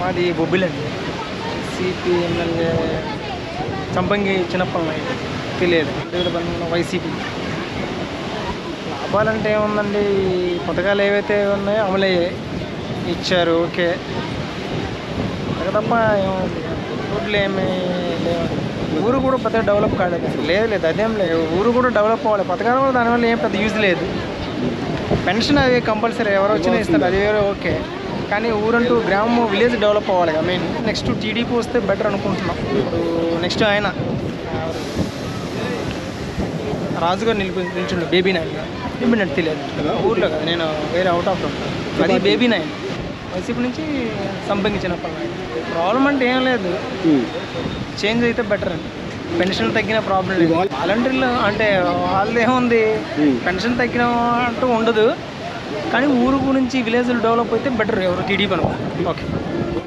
మాది బొబ్బిలండి CP MLA చంపంగి చిన్నప్పని తెలియదు. రెండు వేల వైసీపీ లాభాలంటే ఏముందండి? పథకాలు ఏవైతే ఉన్నాయో అమలయ్యాయి ఇచ్చారు ఓకే. అంతకు తప్ప ఏముంది? రోడ్లు ఏమి లేవండి ఊరు కూడా పెద్ద డెవలప్ కాలేదు. లేదు లేదు అదేం లేదు. ఊరు కూడా డెవలప్ అవ్వాలి. పథకాలు వల్ల దానివల్ల ఏం పెద్ద యూజ్ లేదు. పెన్షన్ అది కంపల్సరీ. ఎవరు వచ్చినా ఇస్తారు. అది వేరే ఓకే. కానీ ఊరంటూ గ్రామం విలేజ్ డెవలప్ అవ్వాలి కదా మెయిన్ నెక్స్ట్ టీడీపీ వస్తే బెటర్ అనుకుంటున్నాం. ఇప్పుడు నెక్స్ట్ ఆయన రాజుగారు నిలిపి నిల్చుండు బేబీ నాయన్. నింపినట్టు తెలియదు. ఊర్లో కదా నేను వేరే అవుట్ ఆఫ్ అది బేబీ నాయన్. వైసీపీ నుంచి సంపంగి చిన్నప్పటి ప్రాబ్లం అంటే ఏం లేదు. చేంజ్ అయితే బెటర్ అండి. పెన్షన్ తగ్గిన ప్రాబ్లం లేదు. వాలంటీర్లు అంటే వాళ్ళది ఏముంది పెన్షన్ తగ్గిన అంటూ ఉండదు. కానీ ఊరు గురించి విలేజ్లు డెవలప్ అయితే బెటర్ ఎవరు టీడీపీ అనుకో. ఓకే.